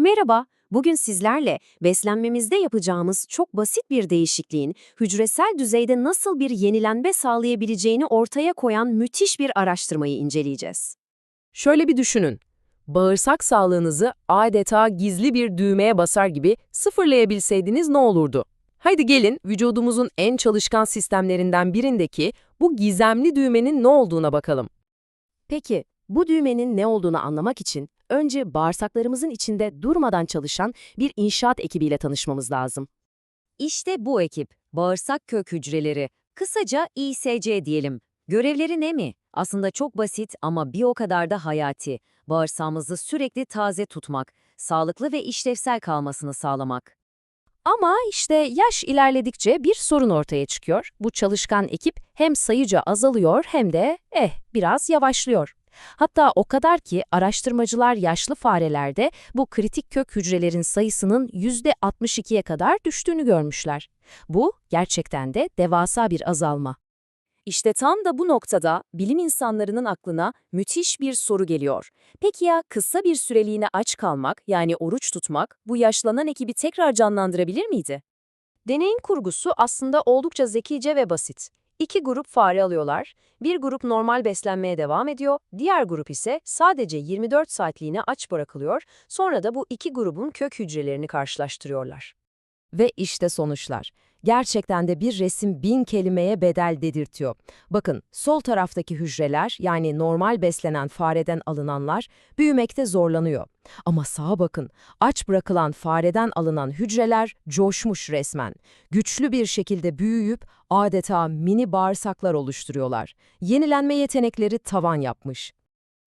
Merhaba, bugün sizlerle beslenmemizde yapacağımız çok basit bir değişikliğin hücresel düzeyde nasıl bir yenilenme sağlayabileceğini ortaya koyan müthiş bir araştırmayı inceleyeceğiz. Şöyle bir düşünün. Bağırsak sağlığınızı adeta gizli bir düğmeye basar gibi sıfırlayabilseydiniz ne olurdu? Haydi gelin vücudumuzun en çalışkan sistemlerinden birindeki bu gizemli düğmenin ne olduğuna bakalım. Peki, bu düğmenin ne olduğunu anlamak için önce bağırsaklarımızın içinde durmadan çalışan bir inşaat ekibiyle tanışmamız lazım. İşte bu ekip, bağırsak kök hücreleri, kısaca İSC diyelim. Görevleri ne mi? Aslında çok basit ama bir o kadar da hayati. Bağırsağımızı sürekli taze tutmak, sağlıklı ve işlevsel kalmasını sağlamak. Ama işte yaş ilerledikçe bir sorun ortaya çıkıyor. Bu çalışkan ekip hem sayıca azalıyor hem de eh biraz yavaşlıyor. Hatta o kadar ki araştırmacılar yaşlı farelerde bu kritik kök hücrelerin sayısının %62'ye kadar düştüğünü görmüşler. Bu gerçekten de devasa bir azalma. İşte tam da bu noktada bilim insanlarının aklına müthiş bir soru geliyor. Peki ya kısa bir süreliğine aç kalmak yani oruç tutmak bu yaşlanan ekibi tekrar canlandırabilir miydi? Deneyin kurgusu aslında oldukça zekice ve basit. İki grup fare alıyorlar, bir grup normal beslenmeye devam ediyor, diğer grup ise sadece 24 saatliğine aç bırakılıyor, sonra da bu iki grubun kök hücrelerini karşılaştırıyorlar. Ve işte sonuçlar. Gerçekten de bir resim bin kelimeye bedel dedirtiyor. Bakın, sol taraftaki hücreler yani normal beslenen fareden alınanlar büyümekte zorlanıyor. Ama sağa bakın, aç bırakılan fareden alınan hücreler coşmuş resmen. Güçlü bir şekilde büyüyüp adeta mini bağırsaklar oluşturuyorlar. Yenilenme yetenekleri tavan yapmış.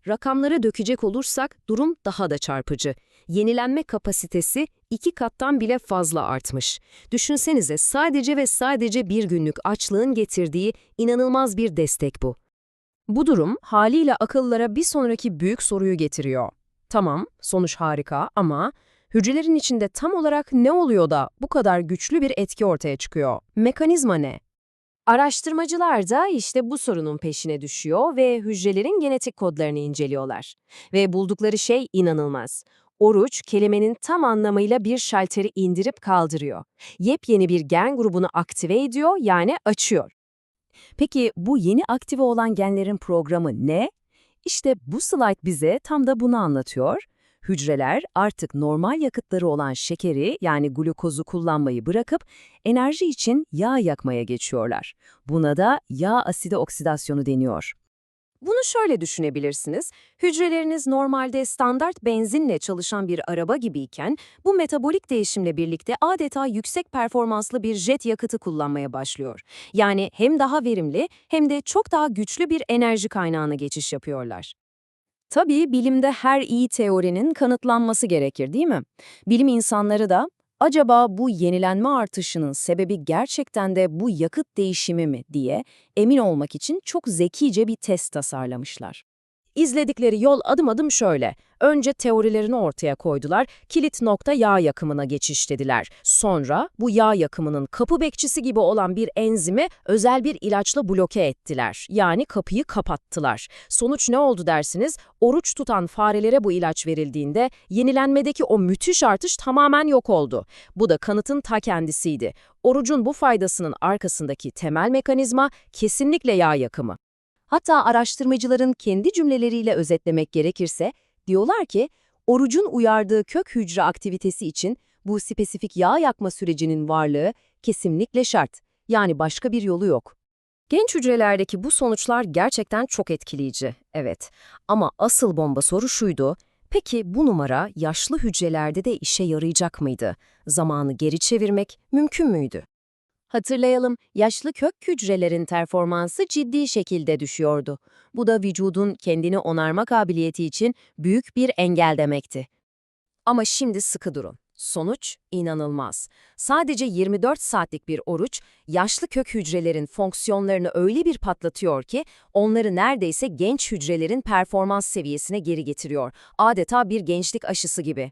Rakamlara dökecek olursak durum daha da çarpıcı. Yenilenme kapasitesi iki kattan bile fazla artmış. Düşünsenize sadece ve sadece bir günlük açlığın getirdiği inanılmaz bir destek bu. Bu durum haliyle akıllara bir sonraki büyük soruyu getiriyor. Tamam, sonuç harika ama hücrelerin içinde tam olarak ne oluyor da bu kadar güçlü bir etki ortaya çıkıyor? Mekanizma ne? Araştırmacılar da işte bu sorunun peşine düşüyor ve hücrelerin genetik kodlarını inceliyorlar. Ve buldukları şey inanılmaz. Oruç, kelimenin tam anlamıyla bir şalteri indirip kaldırıyor. Yepyeni bir gen grubunu aktive ediyor, yani açıyor. Peki bu yeni aktive olan genlerin programı ne? İşte bu slide bize tam da bunu anlatıyor. Hücreler artık normal yakıtları olan şekeri yani glukozu kullanmayı bırakıp enerji için yağ yakmaya geçiyorlar. Buna da yağ asidi oksidasyonu deniyor. Bunu şöyle düşünebilirsiniz. Hücreleriniz normalde standart benzinle çalışan bir araba gibiyken bu metabolik değişimle birlikte adeta yüksek performanslı bir jet yakıtı kullanmaya başlıyor. Yani hem daha verimli hem de çok daha güçlü bir enerji kaynağına geçiş yapıyorlar. Tabii bilimde her iyi teorinin kanıtlanması gerekir değil mi? Bilim insanları da acaba bu yenilenme artışının sebebi gerçekten de bu yakıt değişimi mi diye emin olmak için çok zekice bir test tasarlamışlar. İzledikleri yol adım adım şöyle. Önce teorilerini ortaya koydular, kilit nokta yağ yakımına geçişlediler. Sonra bu yağ yakımının kapı bekçisi gibi olan bir enzimi özel bir ilaçla bloke ettiler. Yani kapıyı kapattılar. Sonuç ne oldu dersiniz? Oruç tutan farelere bu ilaç verildiğinde yenilenmedeki o müthiş artış tamamen yok oldu. Bu da kanıtın ta kendisiydi. Orucun bu faydasının arkasındaki temel mekanizma kesinlikle yağ yakımı. Hatta araştırmacıların kendi cümleleriyle özetlemek gerekirse, diyorlar ki, orucun uyardığı kök hücre aktivitesi için bu spesifik yağ yakma sürecinin varlığı kesinlikle şart. Yani başka bir yolu yok. Genç hücrelerdeki bu sonuçlar gerçekten çok etkileyici, evet. Ama asıl bomba soru şuydu, peki bu numara yaşlı hücrelerde de işe yarayacak mıydı? Zamanı geri çevirmek mümkün müydü? Hatırlayalım, yaşlı kök hücrelerin performansı ciddi şekilde düşüyordu. Bu da vücudun kendini onarma kabiliyeti için büyük bir engel demekti. Ama şimdi sıkı durun. Sonuç inanılmaz. Sadece 24 saatlik bir oruç, yaşlı kök hücrelerin fonksiyonlarını öyle bir patlatıyor ki, onları neredeyse genç hücrelerin performans seviyesine geri getiriyor. Adeta bir gençlik aşısı gibi.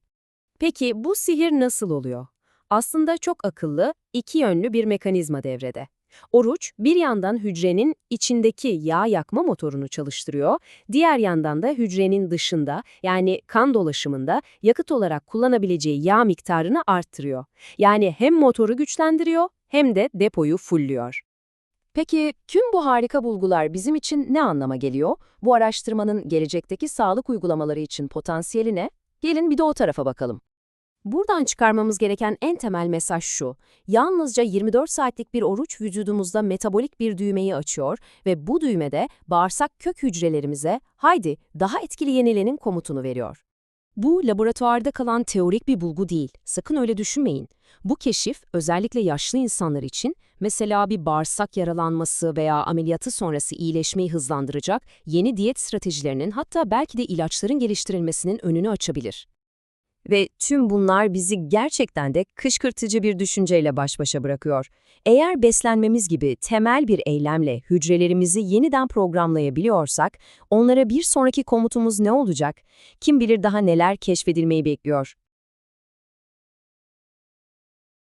Peki bu sihir nasıl oluyor? Aslında çok akıllı, iki yönlü bir mekanizma devrede. Oruç bir yandan hücrenin içindeki yağ yakma motorunu çalıştırıyor, diğer yandan da hücrenin dışında yani kan dolaşımında yakıt olarak kullanabileceği yağ miktarını arttırıyor. Yani hem motoru güçlendiriyor hem de depoyu fullüyor. Peki tüm bu harika bulgular bizim için ne anlama geliyor? Bu araştırmanın gelecekteki sağlık uygulamaları için potansiyeli ne? Gelin bir de o tarafa bakalım. Buradan çıkarmamız gereken en temel mesaj şu. Yalnızca 24 saatlik bir oruç vücudumuzda metabolik bir düğmeyi açıyor ve bu düğmede bağırsak kök hücrelerimize haydi daha etkili yenilenin komutunu veriyor. Bu laboratuvarda kalan teorik bir bulgu değil. Sakın öyle düşünmeyin. Bu keşif özellikle yaşlı insanlar için mesela bir bağırsak yaralanması veya ameliyatı sonrası iyileşmeyi hızlandıracak yeni diyet stratejilerinin hatta belki de ilaçların geliştirilmesinin önünü açabilir. Ve tüm bunlar bizi gerçekten de kışkırtıcı bir düşünceyle baş başa bırakıyor. Eğer beslenmemiz gibi temel bir eylemle hücrelerimizi yeniden programlayabiliyorsak, onlara bir sonraki komutumuz ne olacak? Kim bilir daha neler keşfedilmeyi bekliyor.